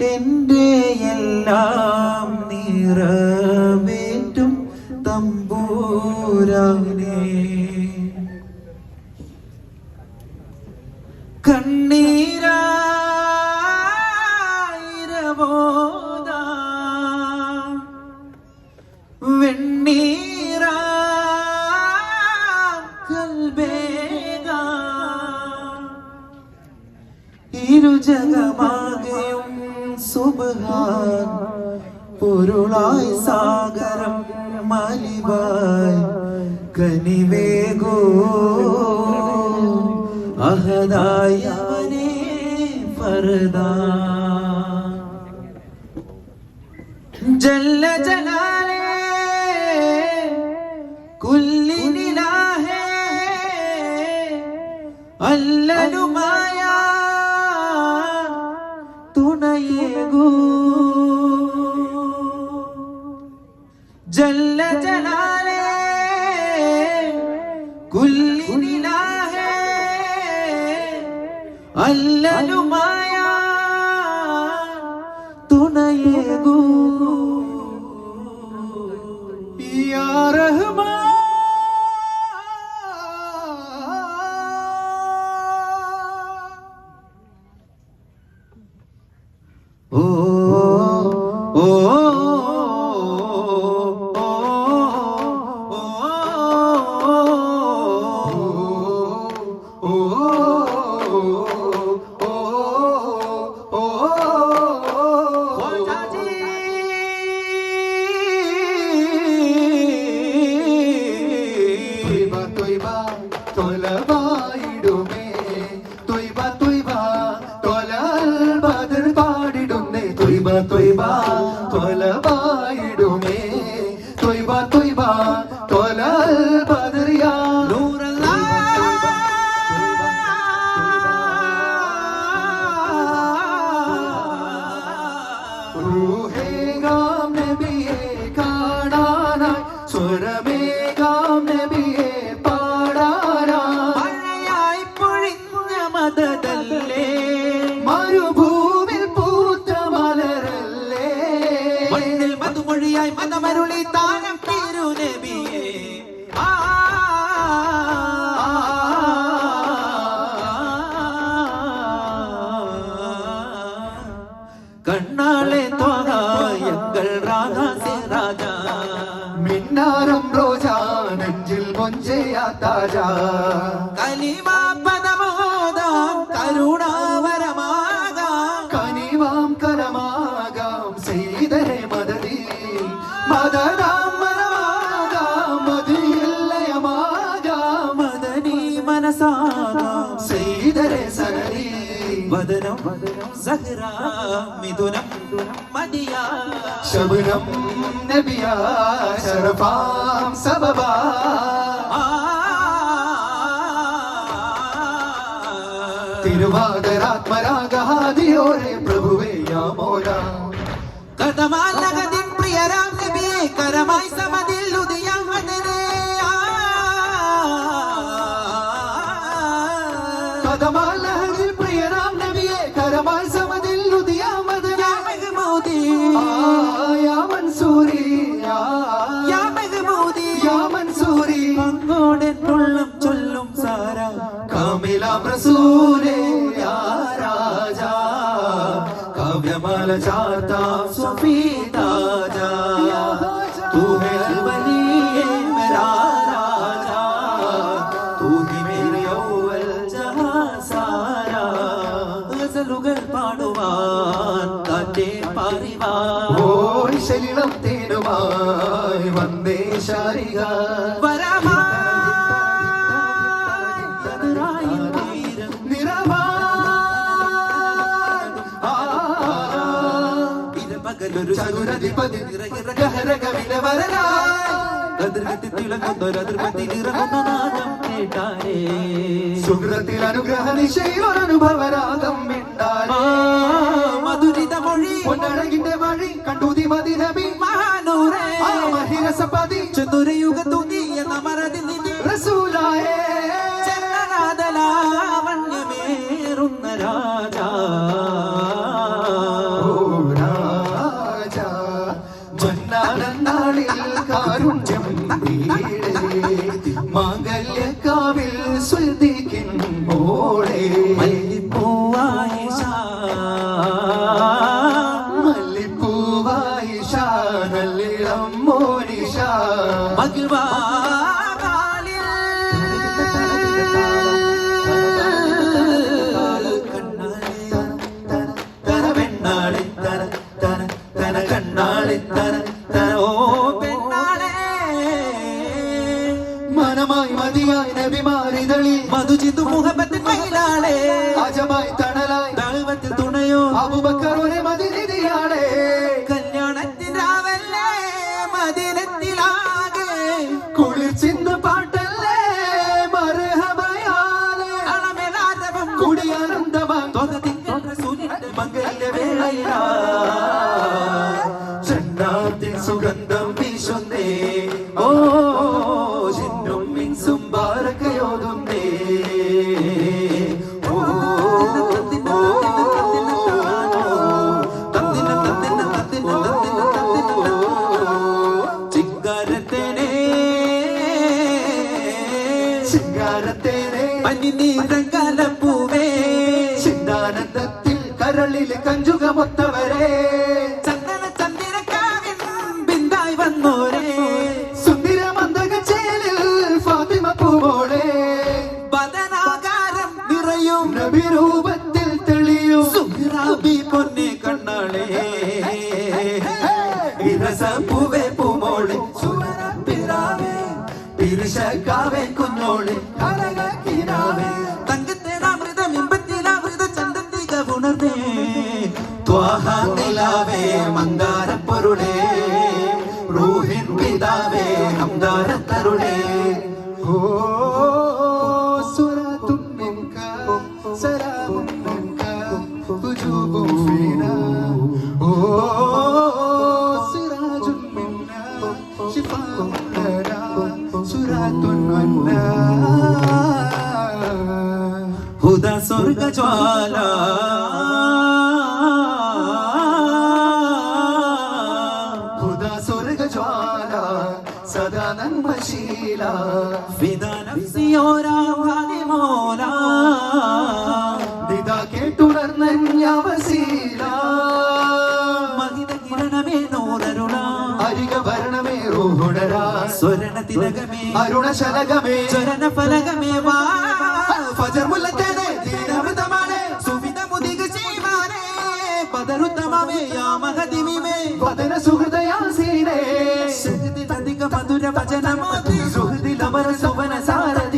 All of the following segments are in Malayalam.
എന്റെ എല്ലാം നിറവേറ്റും തമ്പൂരാനെ. കൽബേഗ. ഇരുജഗമാകെയും സുബ്ഹാൻ. പൊരുളായി സാഗരം മലിവായി. കനിവേഗോ. അഹദായവനേ ഫർദാ. ജല്ല ജലാലേ. കുല്ലിനിലാഹേ. അല്ലലുമായ. തുണയേകൂ. ജല്ല ജലാലേ കുല്ലിനിലാഹേ അല്ലലുമായ ഓ കാണാനായി സ്വരമേഗാം നബിയെ പാടാനായി മഴയായി പൊഴിഞ്ഞ മദതല്ലേ മരുഭൂവിൽ പൂത്ത മലരല്ലേ മണ്ണിൽ മധുമൊഴിയായി മതമരുളി താരം തിരുനബിയേ ആ കണ്ണാളെ ത്വഹായങ്ങൾ രാധാസേ രാജാ മിന്നാരം റോജാ നെഞ്ചിൽ മൊഞ്ചയാ താജാ. വദനം സഹ്റ മിഥുനം മദിയാ ശബനം നബിയാ ശരഫാം സബബ. തിരുവാതരാത്മരാഗാദിയോരെ പ്രഭുവേ യാമോര മോലാ കഥമാലകതിൻ പ്രിയരാം നബിയെ കരമായി സമതിൽ ഉദയം വദനേ കഥമാലഹരിൽ കാമിലാം റസൂലേ യാ രാജാ കാവ്യമാല ചാർത്താം സ്വഫീതാജ तू है दिलवलिए मेरा राजा तू ही मेरे औवल जहां सारा ഗസലുകൾ പാടുവാൻ കാറ്റേ പാറിവാൻ ഓയ് ശലിളം തേനുമായി വന്നേ ശാരിക പകലൊരു ചതുരധിപതി നാദം കേട്ടാരേ. സുഹൃത്തിൽ അനുഗ്രഹ മിണ്ടാരേ മധുരിത മൊഴി. പൊന്നഴകിന്റെ കണ്ടുതി മഹാനൂറേ. ആ മഹിരസപതി ചതുരയുഗ മറതി നിധി റസൂലായേ മന്നാളിൽ കാരുണ്യം മാംഗല്യക്കാവിൽ സുൽദിക്കിൻ മോളെ. മംഗല്യവേളയിലാ. ചെണ്ടാത്തിൻ സുഗന്ധം വീശുന്നേ. ഓ ചിന്നും മിൻസും ബാരക്കയോതുന്നേ ഓ, ഓ, പൂവേ തത്തിന തത്തിന തത്തിന ത്വാഹ നിലാവേ മന്ദാരപ്പൊരുളേ റൂഹിൻ പിതാവേ ഹംദാരത്തരുളേ ഓ സുരത്തും മിൻക സലാമും മിൻക ഹുജൂബും ഫീനാ ഓ സിറാജും മിന്നാ ശിഫാഉം ലനാ സുരാത്തുൻ അന്നാ ഹുദ സ്വർഗ സ്വരണ തിലകമേ അരുണശലകമേ. ചരണ ഫലകമേ വാ. ഫജർ മുല്ലത്തേനെ ദീനമൃതമാണ്. സുവിധ മുതിക ചെയ്വാനേ പദരുത്തമമേ യാ മഹദിമിമേ വദന സുഹൃദയാസീനേ അധിക മധുര ഭജനമോതി സുഹൃദിലമര സുവന സാരഥി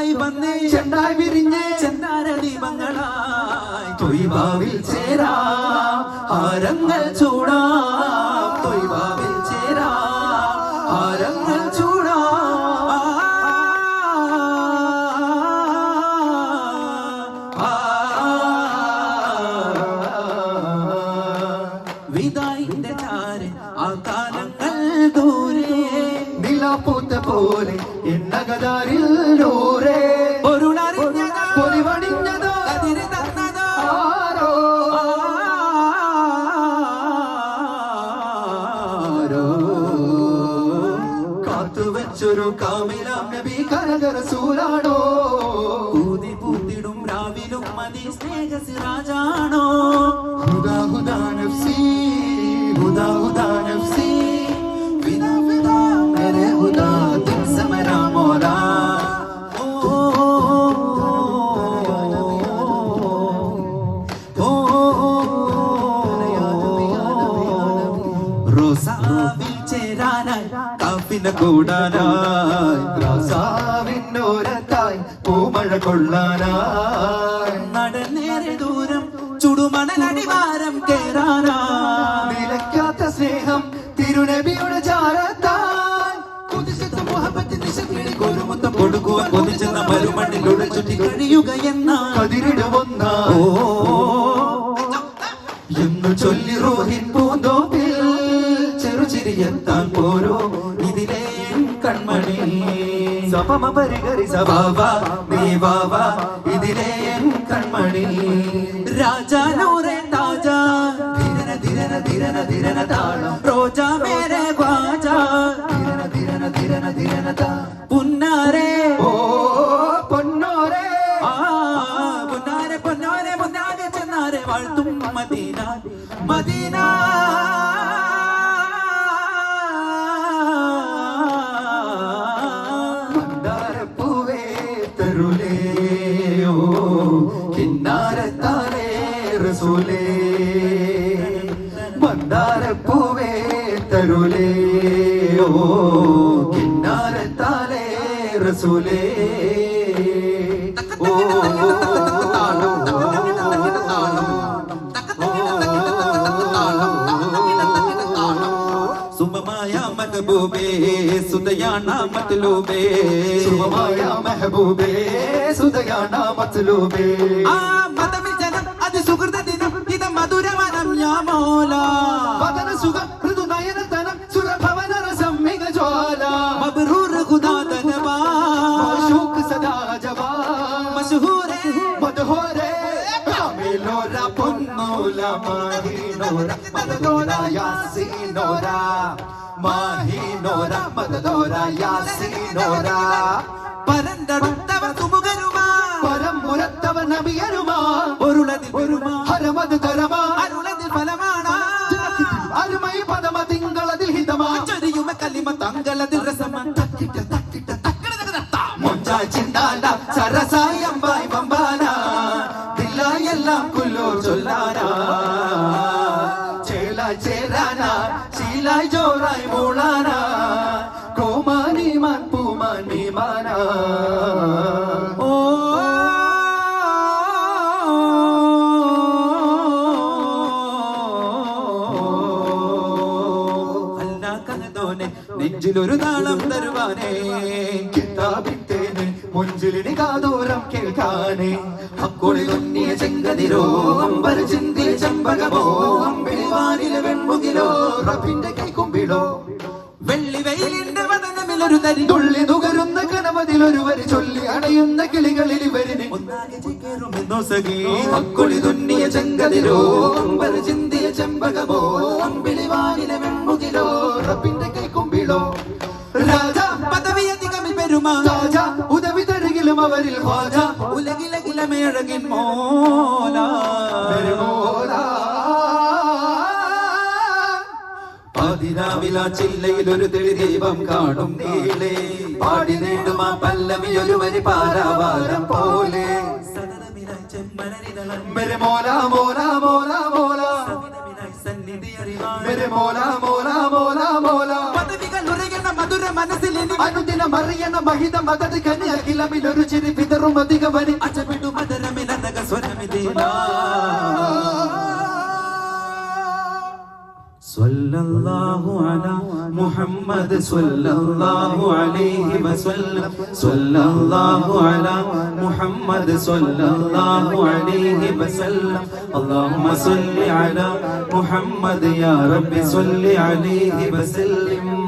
ചൊങ്കായി വന്നേ ചെണ്ടായി വിരിഞ്ഞേ ചെന്നാര ദീപങ്ങളായി തൊയ്വാവിൽ ചേരാ ഹാരങ്ങൾ ചൂടാ. തൊയ്വാവിൽ ചേരാ ഹാരങ്ങൾ ചൂടാ. വിതായിന്റെ ചാര് ആ കാലങ്ങൾ ദൂരെ. നിലാപ്പൂത്ത പോലെ എണ്ണകതാരിൽ നൂറേ കൂടാനായി രാസാവിനോരത്തായി പൂമഴ കൊള്ളാനായി. നടന്നേറെ ദൂരം ചുടുമണലടിവാരം കേറാനായി. നിലയ്ക്കാത്ത സ്നേഹം തിരുനബിയുടെ മുഹബത്ത് കൊടുക്കുവാൻ കൊതിച്ചെന്ന മരുമണ്ണിലൂടെ ചുറ്റി കഴിയുക എന്ന കതിരിടുവന്ന ഓ സപമ പരിഹരി സഭാവ നീ വാവ ഇതിലേ എൻ കൺമണി രാജാനൂറെ താജ ധിരന ധിരന ധിരന ധിരന താളം റോജ മേരെ ഖ്വാജ ധിരന ധിരന ധിരന ധിരന താ പുന്നാരെ ഓ പൊന്നോരേ റസൂലേ മന്ദാരപ്പൂവേ തരുലേ ഓ കിന്നാരത്താലേ റസൂലേ. ഓ മഹബൂബേ സുതയാണ മത്ലൂബേ. സുമമായ മെഹബൂബേ സുതയാണ മത്ലൂബേ. ആ മതമിൽ ഞാമോല വദന സുഖം മൃദുനയനതനം സുരഭവന രസം മിക ജ്വാല. മബ്രൂർ ഖുദാ തനവാ. മാഷൂക്ക് സദാ ജവാ. മശഹൂരെ മധുഹോരെ കാമിലോര പൊന്നോല മാഹിനോര മദദോര യാസീനോര. മാഹിനോര മദദോര യാസീനോര. പരന്തടുത്തവ സുമുഖരുമാ. പരം മുരത്തവ നബിയരുമാ. ഒരുളതി പെരുമാ. మంగళ దురసమంతక్కిట తక్కిట తక్కడ తగదత్త మొంజా చిందాల సరసాయంబాయ్ పంబాన దిల్లా ఎల్లాం కుల్లో చొల్లానా చేలా చేరానా జోరాయ్ നെഞ്ചിലൊരു താളം തരുവാനേ. കിതാബിത്തേന് മുഞ്ചിലിനി കാതോരം കേൾക്കാനേ. അക്കുളി തുന്നിയ ചെങ്കതിരോ അമ്പര ചിന്തിയ ചെമ്പകമോ അമ്പിളിവാനിലെ വെൺമുകിലോ റബിന്റെ കൈക്കുമ്പിടോ വെള്ളി വെയിലിന്റെ വതനമിലൊരു തരി തുള്ളി നുകരുന്ന കനവതിലൊരുവര് ചൊല്ലി അണയുന്ന കിളികളിൽ ഇവരിന് അക്കുളി തുന്നിയ ചെങ്കതിരോ അമ്പര ചിന്തിയ ചെമ്പകമോ അമ്പിളിവാനിലെ വെൺമുകിലോ റബിന്റെ കൈക്കുമ്പിളോ രാജ പദവി അധികമിൽ പെരുമാ. രാജ ഉദവി തരുകിലും അവരിൽ ഹാജ ഉലകിലകിലമേഴകിൻ മോല. പതിനാവില ചില്ലയിൽ ഒരു തെളി ദൈവം കാണും നീളേ പാടി നീണ്ടും ആ പല്ലവി ഒരു വരി പാരാവാരം പോലെ. സദനമിനായി ചെമ്മലരിതളം മെരെ മോല മോല മോല. മോല സവിധമിനായി സന്നിധി അറിവാൻ മധുര മനസ്സിൽ അനുദിന അറിയണ മഹിത മതത് കനി അഖിലമിൽ ഒരു ചിരി വിതറും വരി. അച്ചമിട്ടു മധുരമിൽ അനക സ്വരമിതീന സല്ലല്ലാഹു അലാ മുഹമ്മദ് സല്ലല്ലാഹു അലൈഹി വസല്ലം. സല്ലല്ലാഹു അലാ മുഹമ്മദ് സല്ലല്ലാഹു അലൈഹി വസല്ലം. അല്ലാഹുമ്മ സല്ലി അലാ മുഹമ്മദ് യാ റബ്ബി സല്ലി അലൈഹി വസല്ലം.